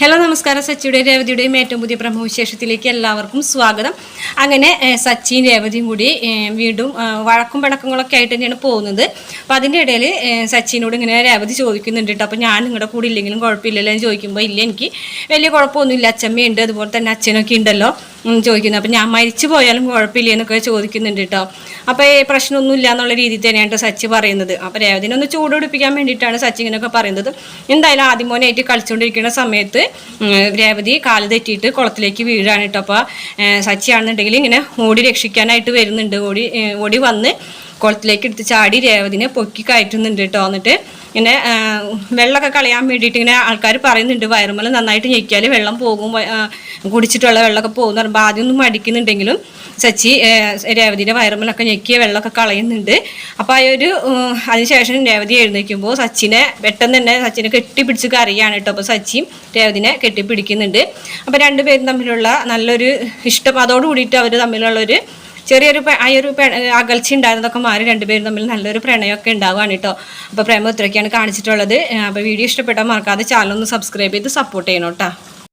Hello നമസ്കാരം. സച്ചിയുടെയും രേവതിയുടെയും ഏറ്റവും പുതിയ പ്രമുഖവിശേഷത്തിലേക്ക് എല്ലാവർക്കും സ്വാഗതം. അങ്ങനെ സച്ചിയും രേവതിയും കൂടി വീണ്ടും വഴക്കും പിണക്കങ്ങളൊക്കെ ആയിട്ട് തന്നെയാണ് പോകുന്നത്. അപ്പം അതിന്റെ ഇടയിൽ സച്ചിനോട് ഇങ്ങനെ രേവതി ചോദിക്കുന്നുണ്ട് കേട്ടോ അപ്പം ഞാൻ നിങ്ങളുടെ കൂടെ ഇല്ലെങ്കിലും കുഴപ്പമില്ലല്ലോ എന്ന് ചോദിക്കുമ്പോൾ ഇല്ല എനിക്ക് വലിയ കുഴപ്പമൊന്നുമില്ല. അച്ഛമ്മയുണ്ട്. അതുപോലെ തന്നെ അച്ഛനൊക്കെ ഉണ്ടല്ലോ. എന്ന് ചോദിക്കുന്നു. അപ്പം ഞാൻ മരിച്ചു പോയാലും കുഴപ്പമില്ല എന്നൊക്കെ ചോദിക്കുന്നുണ്ട് കേട്ടോ അപ്പോൾ പ്രശ്നമൊന്നുമില്ല എന്നുള്ള രീതിയിൽ തന്നെയാണ് സച്ചി പറയുന്നത്. അപ്പോൾ രേവതിനൊന്ന് ചൂടുപിടിപ്പിക്കാൻ വേണ്ടിയിട്ടാണ് സച്ചി ഇങ്ങനെയൊക്കെ പറയുന്നത്. എന്തായാലും ആദ്യമോനായിട്ട് കളിച്ചുകൊണ്ടിരിക്കുന്ന സമയത്ത് രേവതി കാൽ തെറ്റിയിട്ട് കുളത്തിലേക്ക് വീഴാണ് കേട്ടോ അപ്പോൾ സച്ചിയാണെന്നുണ്ടെങ്കിൽ ഇങ്ങനെ ഓടി രക്ഷിക്കാനായിട്ട് വരുന്നുണ്ട്. ഓടി ഓടി വന്ന് കുളത്തിലേക്ക് എടുത്ത് ചാടി രേവതിനെ പൊക്കി കയറ്റുന്നുണ്ട് കേട്ടോ. എന്നിട്ട് ഇങ്ങനെ വെള്ളമൊക്കെ കളയാൻ വേണ്ടിയിട്ട് ഇങ്ങനെ ആൾക്കാർ പറയുന്നുണ്ട് വയറുമല നന്നായിട്ട് ഞെക്കിയാൽ വെള്ളം പോകും കുടിച്ചിട്ടുള്ള വെള്ളമൊക്കെ പോകുന്ന പറയുമ്പോൾ ആദ്യമൊന്നും മടിക്കുന്നുണ്ടെങ്കിലും സച്ചി ഏ, രേവതിയുടെ വയറുമലൊക്കെ ഞെക്കിയ വെള്ളമൊക്കെ കളയുന്നുണ്ട്. അപ്പോൾ ആ ഒരു അതിനുശേഷം രേവതി എഴുന്നേൽക്കുമ്പോൾ സച്ചിനെ പെട്ടെന്ന് തന്നെ സച്ചിനെ കെട്ടിപ്പിടിച്ച് കറിയാണ് കേട്ടോ. അപ്പോൾ സച്ചിയും രേവതിനെ കെട്ടിപ്പിടിക്കുന്നുണ്ട്. അപ്പോൾ രണ്ടുപേരും തമ്മിലുള്ള നല്ലൊരു ഇഷ്ടം അതോടുകൂടിയിട്ട് അവർ തമ്മിലുള്ളൊരു ചെറിയൊരു ആ ഒരു അകൽച്ച ഉണ്ടായിരുന്നതൊക്കെ മാറി രണ്ടുപേരും തമ്മിൽ നല്ലൊരു പ്രണയമൊക്കെ ഉണ്ടാവുകയാണ് കേട്ടോ. അപ്പോൾ പ്രേമ ഇത്രയൊക്കെയാണ് കാണിച്ചിട്ടുള്ളത്. അപ്പോൾ വീഡിയോ ഇഷ്ടപ്പെട്ടാൽ മറക്കാതെ ചാനൽ ഒന്ന് സബ്സ്ക്രൈബ് ചെയ്ത് സപ്പോർട്ട് ചെയ്യണം കേട്ടോ.